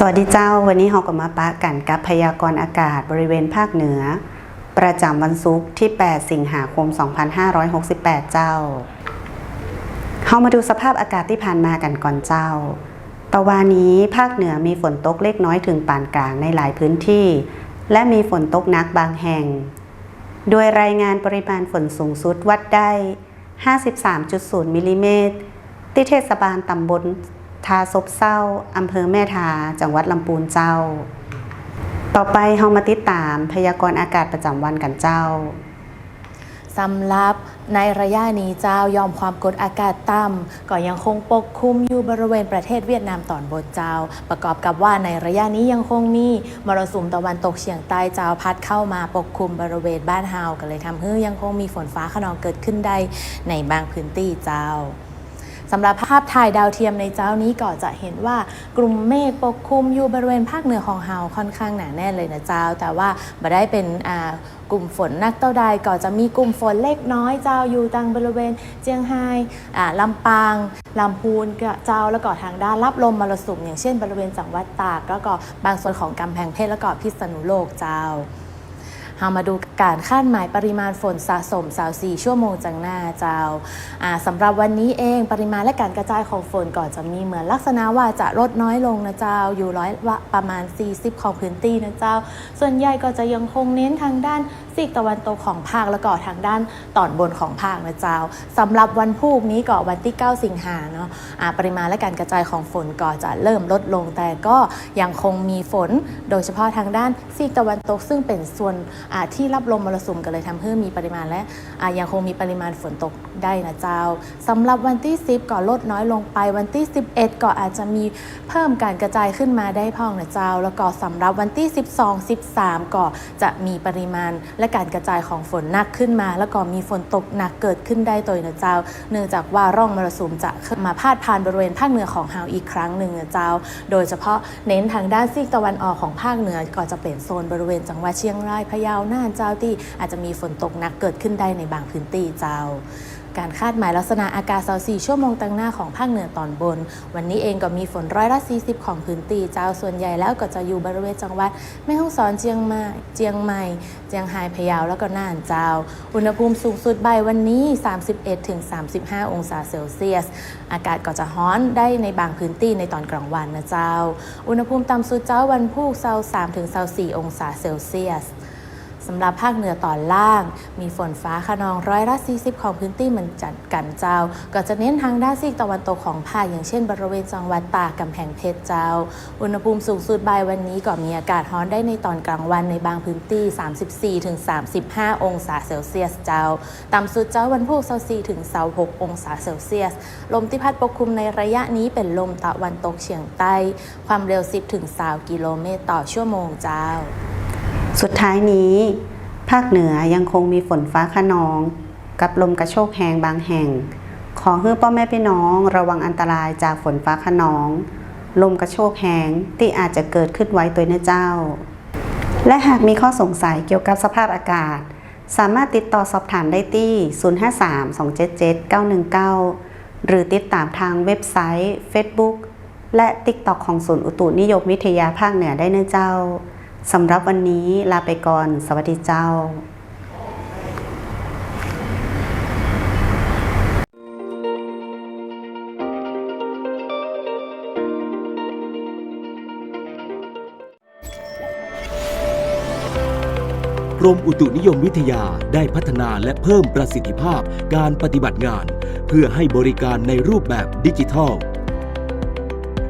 สวัสดีเจ้า วันนี้เราก็มาปะกันกับพยากรณ์อากาศบริเวณภาคเหนือ ประจำวันศุกร์ที่ 8 สิงหาคม 2568 เจ้าเรามาดูสภาพอากาศที่ผ่านมากันก่อนเจ้า ตะวันนี้ภาคเหนือมีฝนตกเล็กน้อยถึงปานกลางในหลายพื้นที่ และมีฝนตกหนักบางแห่ง โดยรายงานปริมาณฝนสูงสุดวัดได้ 53.0 มิลลิเมตรที่เทศบาลตำบล ทาซบเศร้าอำเภอแม่ทา จังหวัดลำพูนเจ้า ต่อไปเฮามาติดตามพยากรณ์อากาศประจำวันกันเจ้าสำหรับในระยะนี้เจ้ายอมความกดอากาศต่ำก็ยังคงปกคลุมอยู่บริเวณประเทศเวียดนามตอนบนเจ้า ประกอบกับว่าในระยะนี้ยังคงมีมรสุมตะวันตกเฉียงใต้เจ้าพัดเข้ามาปกคลุมบริเวณบ้านเฮาก็เลยทำให้ยังคงมีฝนฟ้าขนองเกิดขึ้นได้ในบางพื้นที่เจ้า สำหรับภาพถ่ายดาวเทียมในเจ้านี้ก็จะเห็นว่ากลุ่มเมฆปกคลุมอยู่บริเวณภาคเหนือของเฮาค่อนข้างหนาแน่นเลยนะเจ้า แต่ว่าบ่ได้เป็นกลุ่มฝนนักเต้าใดก็จะมีกลุ่มฝนเล็กน้อยเจ้าอยู่ทางบริเวณ เจียงไฮ้อ่าลำปางลำพูนเจ้าแล้วก็ทางด้านรับลมมรสุมอย่างเช่น บริเวณจังหวัดตากแล้วก็บางส่วนของกำแพงเพชรแล้วก็พิษณุโลกเจ้า เรามาดูการคาดหมายปริมาณฝนสะสม24ชั่วโมงจังหน้าเจ้าอ่าสำหรับวันนี้เองปริมาณและการกระจายของฝนก่อนจะมีเหมือนลักษณะว่าจะลดน้อยลงนะเจ้าอยู่ร้อยละประมาณ 40 ของพื้นที่นะเจ้า ส่วนใหญ่ก็จะยังคงเน้นทางด้าน ซีกตะวันตกของภาคแล้วก็ทางด้านตอนบนของภาคนะเจ้าสำหรับวันพรุ่งนี้ก็วันที่ 9 สิงหาเนาะอ่าปริมาณและการกระจายของฝนก็จะเริ่มลดลง แต่ก็ยังคงมีฝน โดยเฉพาะทางด้านซีกตะวันตก ซึ่งเป็นส่วนที่รับลมมรสุมกันเลยทำให้มีปริมาณและยังคงมีปริมาณฝนตกได้นะเจ้าสำหรับวันที่ 10 ก็ลดน้อยลงไปวันที่ 11 ก็อาจจะมีเพิ่มการกระจายขึ้นมาได้พ่องนะเจ้า แล้วก็สำหรับวันที่ 12 13 ก็จะมีปริมาณและการกระจายของฝนหนักขึ้นมา แล้วก็มีฝนตกหนักเกิดขึ้นได้ตัวเนะเจ้า เนื่องจากว่าร่องมรสุมจะมาพาดผ่านบริเวณภาคเหนือของเฮาอีกครั้งหนึ่งนะเจ้า โดยเฉพาะเน้นทางด้านซีกตะวันออกของภาคเหนือก็จะเป็นโซนบริเวณจังหวัดเชียงรายพะเยาน่านเจ้าที่อาจจะมีฝนตกหนักเกิดขึ้นได้ในบางพื้นที่เจ้า การคาดหมายลักษณะอากาศ24ชั่วโมงตั้งหน้าของภาคเหนือตอนบน วันนี้เองก็มีฝนร้อยละ 40 ของพื้นที่เจ้าส่วนใหญ่แล้วก็จะอยู่บริเวณจังหวัดแม่ฮ่องสอนเจียงใหม่เจียงใหม่ เจียงไฮ้พะเยาแล้วก็น่านเจ้า อุณหภูมิสูงสุดบ่ายวันนี้ 31-35 องศาเซลเซียส อากาศก็จะร้อนได้ในบางพื้นที่ในตอนกลางวันนะเจ้า อุณหภูมิต่ำสุดเจ้าวันพุธเซา3-24องศาเซลเซียส สำหรับภาคเหนือตอนล่าง มีฝนฟ้าขนองร้อยละ 40 ของพื้นที่เหมือนจัดกันเจ้า ก็จะเน้นทางด้านซีกตะวันตกของภาคอย่างเช่น บริเวณจังหวัดตากกำแพงเพชรเจ้า อุณหภูมิสูงสุดบ่ายวันนี้ก็มีอากาศร้อนได้ในตอนกลางวันในบางพื้นที่ 34-35 องศาเซลเซียสเจ้า ต่ำสุดเจ้าวันพุธ24ถึง26 องศาเซลเซียส ลมที่พัดปกคลุมในระยะนี้เป็นลมตะวันตกเฉียงใต้ ความเร็ว 10-20กิโลเมตรต่อชั่วโมงเจ้า สุดท้ายนี้ ภาคเหนือยังคงมีฝนฟ้าขนอง กับลมกระโชกแหงบางแห่ง ขอให้พ่อแม่พี่น้องระวังอันตรายจากฝนฟ้าขนอง ลมกระโชกแหงที่อาจจะเกิดขึ้นไว้ตัวเนื้อเจ้า และหากมีข้อสงสัยเกี่ยวกับสภาพอากาศ สามารถติดต่อสอบถามได้ที่ 053-277-919 หรือติดตามทางเว็บไซต์ Facebook และ TikTok ของศูนย์อุตุนิยมวิทยาภาคเหนือได้เนื้อเจ้า สำหรับวันนี้ลาไปก่อน สวัสดีเจ้ากรมอุตุนิยมวิทยาได้พัฒนาและเพิ่มประสิทธิภาพการปฏิบัติงาน เพื่อให้บริการในรูปแบบดิจิทัล